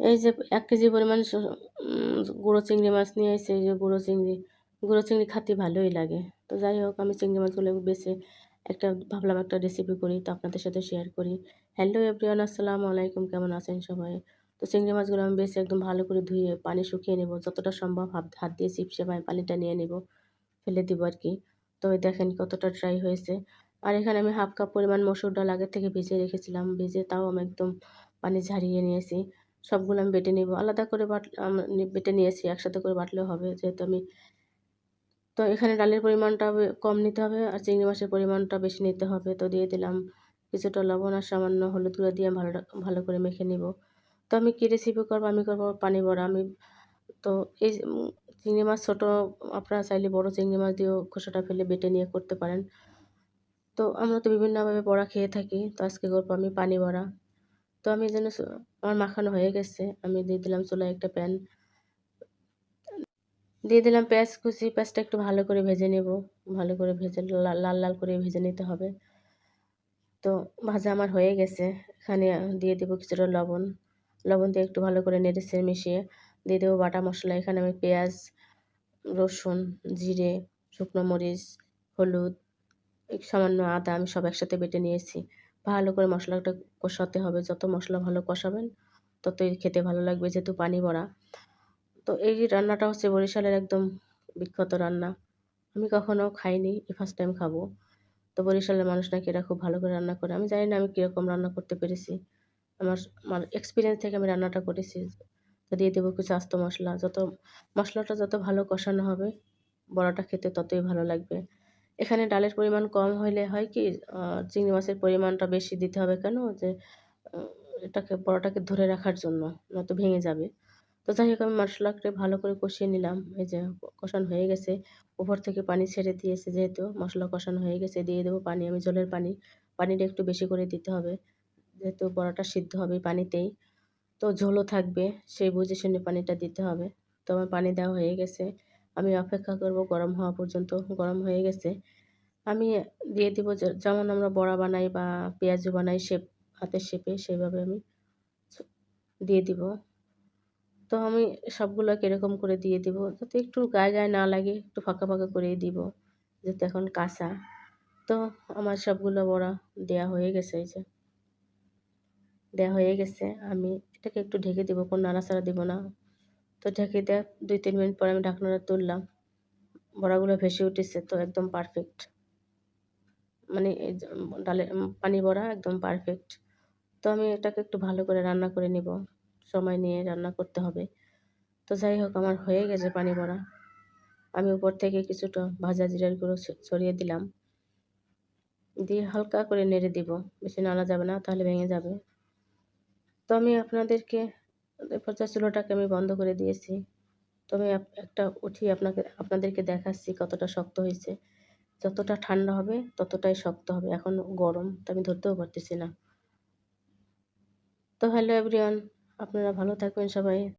এই যে এক কেজি পরিমাণ গুঁড়ো চিংড়ি মাছ নিয়ে এসে এই যে গুঁড়ো চিংড়ি। গুঁড়ো চিংড়ি খাতে ভালোই লাগে। তো যাই হোক, আমি চিংড়ি মাছগুলো বেছে একটা, ভাবলাম একটা রেসিপি করি, তো আপনাদের সাথে শেয়ার করি। হ্যালো এভরিওয়ান আসসালামু আলাইকুম, কেমন আছেন সবাই? তো চিংড়ি মাছগুলো আমি বেছে একদম ভালো করে ধুয়ে পানি শুকিয়ে নেব। যতটা সম্ভব হাত হাত দিয়ে চিপসে পানিটা নিয়ে নেব, ফেলে দিব আর কি। তো দেখেন কতটা ড্রাই হয়েছে। আর এখানে আমি হাফ কাপ পরিমাণ মসুর ডাল আগের থেকে ভিজিয়ে রেখেছিলাম। ভিজে তাও আমি একদম পানি ঝারিয়ে নিয়েছি। সবগুলো আমি বেটে নেব। আলাদা করে বাট বেটে নিয়েছি, একসাথে করে বাটলেও হবে যেহেতু আমি। তো এখানে ডালের পরিমাণটা কম নিতে হবে আর চিংড়ি মাছের পরিমাণটা বেশি নিতে হবে। তো দিয়ে দিলাম কিছুটা লবণ আর সামান্য হলুদ গুঁড়ো দিয়ে ভালো ভালো করে মেখে নিব। তো আমি কী রেসিপি করব? আমি করব পানি বড়া। আমি, তো এই চিংড়ি মাছ ছোটো, আপনারা চাইলে বড় চিংড়ি মাছ দিয়েও খোসাটা ফেলে বেটে নিয়ে করতে পারেন। তো আমরা তো বিভিন্নভাবে বড়া খেয়ে থাকি। তো আজকে করব আমি পানি বড়া। তো আমি যেন আমার মাখানো হয়ে গেছে। আমি দিয়ে দিলাম চুলায় একটা প্যান। দিয়ে দিলাম পেঁয়াজ কুচি, পেঁয়াজটা একটু ভালো করে ভেজে নেব। ভালো করে ভেজে লাল লাল করে ভেজে নিতে হবে। তো ভাজা আমার হয়ে গেছে। এখানে দিয়ে দেবো কিছুটা লবণ। লবণ দিয়ে একটু ভালো করে নেড়েছে মিশিয়ে দিয়ে দেবো বাটা মশলা। এখানে আমি পেঁয়াজ, রসুন, জিরে, শুকনো মরিচ, হলুদ সামান্য আদা আমি সব একসাথে বেটে নিয়েছি। ভালো করে মশলাটা কষাতে হবে। যত মশলা ভালো কষাবেন, ততই খেতে ভালো লাগবে যেহেতু পানি ভরা। তো এই রান্নাটা হচ্ছে বরিশালের একদম বিখ্যাত রান্না। আমি কখনও খাইনি এই ফার্স্ট টাইম খাব। তো বরিশালের মানুষ নাকি এরা খুব ভালো করে রান্না করে। আমি জানি না আমি কীরকম রান্না করতে পেরেছি। আমার আমার এক্সপিরিয়েন্স থেকে আমি রান্নাটা করেছি। তো দিয়ে দেবো কিছু আস্ত মশলা। যত মশলাটা যত ভালো কষানো হবে, বড়াটা খেতে ততই ভালো লাগবে। এখানে ডালের পরিমাণ কম হইলে হয় কি চিংড়ি মাছের পরিমাণটা বেশি দিতে হবে কেন? যে এটাকে বড়াটাকে ধরে রাখার জন্য নয়তো ভেঙে যাবে। তো যাই হোক, আমি মশলাকে ভালো করে কষিয়ে নিলাম। এই যে, কষানো হয়ে গেছে। উপর থেকে পানি ছেড়ে দিয়েছে যেহেতু, মশলা কষানো হয়ে গেছে, দিয়ে দেবো পানি, আমি জলের পানি। পানিটা একটু বেশি করে দিতে হবে। যেহেতু বড়াটা সিদ্ধ হবে পানিতেই, তো ঝোলও থাকবে, সেই বুঝে শুনে পানিটা দিতে হবে। তো আমার পানি দেওয়া হয়ে গেছে। আমি অপেক্ষা করব গরম হওয়া পর্যন্ত, গরম হয়ে গেছে। আমি দিয়ে দিব যেমন আমরা বড়া বানাই বা পেঁয়াজু বানাই, শেপ, হাতের শেপে সেইভাবে আমি দিয়ে দিব। তো আমি সবগুলোকে এরকম করে দিয়ে দিব, যাতে একটু গায়ে গায়ে না লাগে, একটু ফাঁকা ফাঁকা করেই দিব, যেহেতু এখন কাঁচা। তো আমার সবগুলো বড়া দেয়া হয়ে গেছে, এই যে। দেওয়া হয়ে গেছে, আমি এটাকে একটু ঢেকে দেবো, কোনো নাড়াচাড়া দেবো না। তো ঢেকে দেওয়া দুই, তিন মিনিট পরে আমি ঢাকনাটা তুললাম। বড়াগুলো ভেসে উঠেছে তো একদম পারফেক্ট মানে ডালে পানি বড়া একদম পারফেক্ট তো আমি এটাকে একটু ভালো করে রান্না করে নিব। সময় নিয়ে রান্না করতে হবে। তো যাই হোক, আমার হয়ে গেছে পানি বড়া। আমি উপর থেকে কিছুটা ভাজা জিরার গুঁড়ো ছড়িয়ে দিলাম। দিয়ে হালকা করে নেড়ে দিব। বেশি নাড়া যাবে না, তাহলে ভেঙে যাবে। তো আমি আপনাদেরকে পর্যায় চুলোটাকে আমি বন্ধ করে দিয়েছি, তো আমি একটা উঠি আপনাকে, আপনাদেরকে দেখাচ্ছি কতটা শক্ত হয়েছে। যতটা ঠান্ডা হবে, ততটাই শক্ত হবে। এখন গরম, তো আমি ধরতেও পারতেছি না। তো হ্যালো এভরিওয়ান, আপনারা ভালো থাকবেন সবাই।